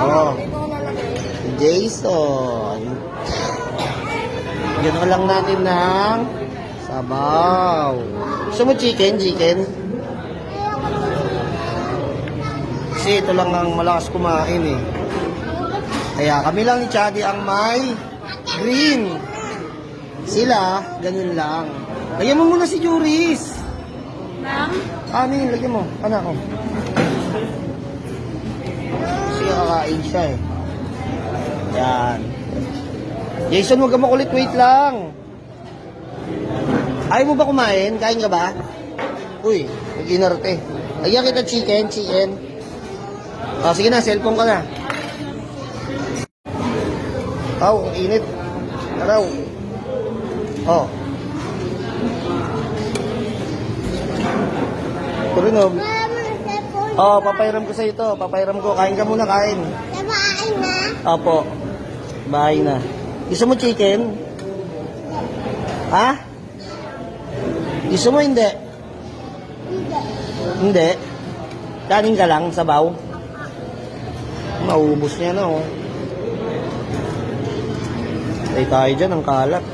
Oh. Jason. Gano'n lang natin ng sabaw. Gusto mo chicken? Chicken? Kasi ito lang ang malakas kumain eh. Kaya kami lang ni Chadi ang may green. Sila, ganun lang. Lagyan mo muna si Juris. Ma'am? Ano yun? Lagyan mo. Anak ko. Kasi kakain siya eh. Yan. Jason, huwag ka makulit. Wait lang. Ayaw mo ba kumain? Kain ka ba? Uy, nag-inarte. Lagyan kita chicken, chicken. Oh, sige na, cellphone ka na. Ang init. Araw. Oh. Turinog. Mama, cellphone. Oh, papairam ko sa ito. Papairam ko. Kain ka muna, kain. Sabain na. Opo. Bahay na. Gusto mo chicken? Ha? Gusto mo hindi? Hindi. Kanin ka lang, sabaw. Maubos niya na, oh. Tay tayo dyan, ang kalat.